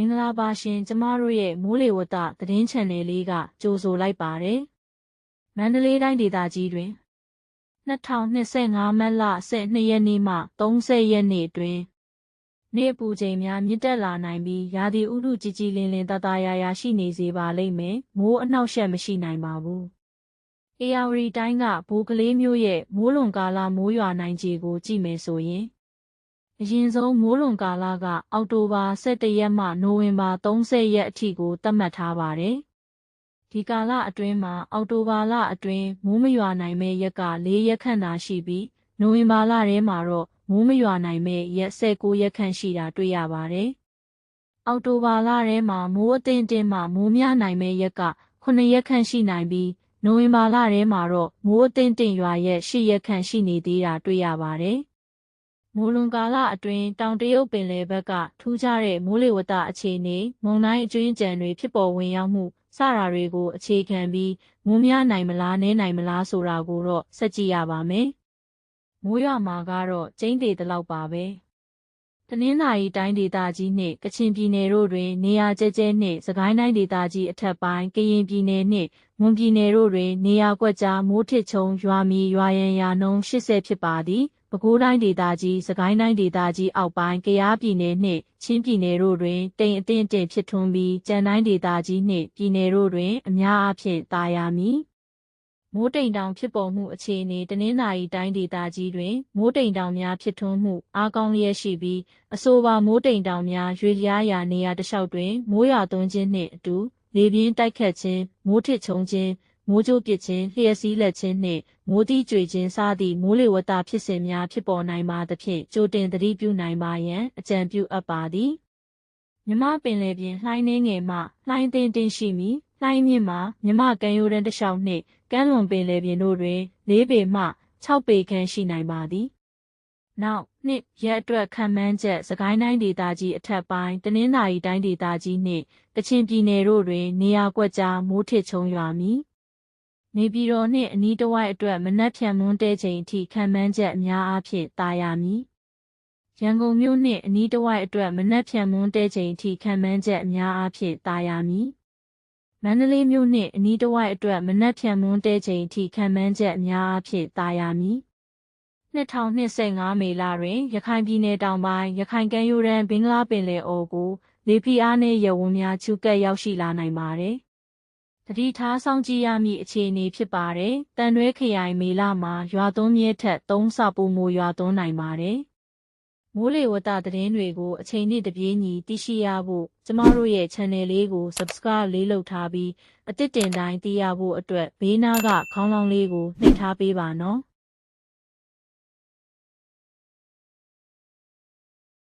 င်္ဂလာပါရှင်ကျမတို့ရဲ့မိုးလေဝသသတင်းချန်နယ်လေးကကြိုဆိုလိုက်ပါတယ်။မန္တလေးတိုင်းဒေသကြီးတွင်2025မတ်လ12ရက်နေ့မှ30ရက်နေ့တွင်နေ့အပူချိန်များမြင့်တက်လာနိုင်ပြီးရာသီဥတုကြီးကြီးလင်းလင်းတသားရာရာရှိနေစေပါလိမ့်မယ်။မိုးအနှောက်အယှက်မရှိနိုင်ပါဘူး။အေယာဝတီတိုင်းကဘိုးကလေးမျိုးရဲ့မိုးလွန်ကာလမိုးရွာနိုင်ခြေကိုကြည့်မယ်ဆိုရင် အရင်ဆုံးမိုးလွန်ကာလက အောက်တိုဘာ17ရက်မှနိုဝင်ဘာ30ရက်အထိကိုသတ်မှတ်ထားပါတယ်။ဒီကာလအတွင်းမှာ အောက်တိုဘာလအတွင်းမိုးမရွာနိုင်မဲ့ရက်က၄ရက်ခန့်သာရှိပြီးနိုဝင်ဘာလထဲမှာတော့မိုးမရွာနိုင်မဲ့ရက်19ရက်ခန့်ရှိတာတွေ့ရပါတယ်။အောက်တိုဘာလထဲမှာမိုးအသင့်အင့်မှမိုးများနိုင်မဲ့ရက်က9ရက်ခန့်ရှိနိုင်ပြီးနိုဝင်ဘာလထဲမှာတော့မိုးအသင့်အင့်ရွာရက်10ရက်ခန့်ရှိနေသေးတာတွေ့ရပါတယ်။ မိုးလွန်ကာလအတွင်းတောင်တရုတ်ပင်လယ်ဘက်ကထူးခြားတဲ့မိုးလေဝသအခြေအနေမုန်တိုင်းအကျွင်းကြံတွေဖြစ်ပေါ်ဝင်ရောက်မှုစတာတွေကိုအခြေခံပြီးမိုးများနိုင်မလားနည်းနိုင်မလားဆိုတာကိုတော့ဆက်ကြည့်ရပါမယ်။မိုးရွာမှာကတော့ကျိန်းသေးတလောက်ပါပဲ။တနင်္သာရီတိုင်းဒေသကြီးနှင့်ကချင်ပြည်နယ်တို့တွင် နေရာကျဲကျဲနှင့်စကိုင်းတိုင်းဒေသကြီးအထက်ပိုင်းကရင်ပြည်နယ်နှင့်မွန်ပြည်နယ်တို့တွင် နေရာကွက်ကြားမိုးထစ်ချုံရွာမီရွာရန်ရာနှုန်း80ဖြစ်ပါသည်။ ပဲခူးတိုင်းဒေသကြီးစကိုင်းတိုင်းဒေသကြီးအောက်ပိုင်းကယားပြည်နယ်နှင့်ချင်းပြည်နယ်တို့တွင်တိမ်အထင်တင်ဖြစ်ထွန်းပြီးကြံတိုင်းဒေသကြီးနှင့်ပြည်နယ်တို့တွင် အများအားဖြင့်တာယာမည်မိုးတိမ်တောင်ဖြစ်ပေါ်မှုအခြေအနေတနင်္သာရီတိုင်းဒေသကြီးတွင် မိုးတိမ်တောင်များဖြစ်ထွန်းမှုအားကောင်းလျက်ရှိပြီးအဆိုပါမိုးတိမ်တောင်များရွေလျားရာနေရာတစ်လျှောက်တွင်မိုးရွာသွန်းခြင်းနှင့်အတူလေပြင်းတိုက်ခတ်ခြင်းမိုးထစ်ချုံခြင်း မိုးကြိုးပစ်ခြင်းလျှက်စီးလက်ခြင်းနှင့်မိုးတိကျွေခြင်းစသည့်မိုးလေဝသဖြစ်စဉ်များဖြစ်ပေါ်နိုင်ပါသဖြင့်ကြိုတင်သတိပြုနိုင်ပါရန်အကြံပြုအပ်ပါသည်မြမပင်လယ်ပြင်လှိုင်းနှင်းငယ်မှလှိုင်းသိန်းတင်ရှိမီလှိုင်းမြင့်မှာမြမကမ်းရိုးတန်းတစ်လျှောက်နှင့်ကမ်းလွန်ပင်လယ်ပြင်တို့တွင်၄ပေမှ6ပေခန့်ရှိနိုင်ပါသည်နောက်နှစ်ရက်အတွက်ခံမှန်းချက်စကိုင်းတိုင်းဒေသကြီးအထက်ပိုင်းတနင်္သာရီတိုင်းဒေသကြီးနှင့်ကချင်ပြည်နယ်တို့တွင် နေရာကွက်ကြားမိုးထစ်ချုံရွာမည် နေပြည်တော်နှင့်အနီးတစ်ဝိုက်အတွက်မနက်ဖြန်မွန်းတဲချိန်အထိခံမှန်းချက်အများအားဖြင့်တာယာမည်ရန်ကုန်မြို့နှင့်အနီးတစ်ဝိုက်အတွက်မနက်ဖြန်မွန်းတဲချိန်အထိခံမှန်းချက်အများအားဖြင့်တာယာမည်မန္တလေးမြို့နှင့်အနီးတစ်ဝိုက်အတွက်မနက်ဖြန်မွန်းတဲချိန်အထိခံမှန်းချက်အများအားဖြင့်တာယာမည်2025မေလတွင်ရခိုင်ပြည်နယ်တောင်ပိုင်းရခိုင်ကမ်းရိုးတန်းဘင်္ဂလားပင်လယ်အော်ကိုလေဖိအားနည်းရဝန်းများချူကပ်ရောက်ရှိလာနိုင်ပါတယ်။ တတိထားဆောင်ကြည့်ရမည့်အခြေအနေဖြစ်ပါတယ်။တန်တွဲခရိုင်မေလမှာရွာသွန်းမြဲထက်၃ဆပိုမိုရွာသွန်းနိုင်ပါတယ်။မိုးလေဝသသတင်းတွေကိုအချိန်နဲ့တပြေးညီသိရှိရဖို့ကျမတို့ရဲ့ channel လေးကို subscribe လေးလုပ်ထားပြီးအသစ်တင်တိုင်းသိရဖို့အတွက်ဘေးနားကခေါင်းလောင်းလေးကိုနှိပ်ထားပေးပါနော်။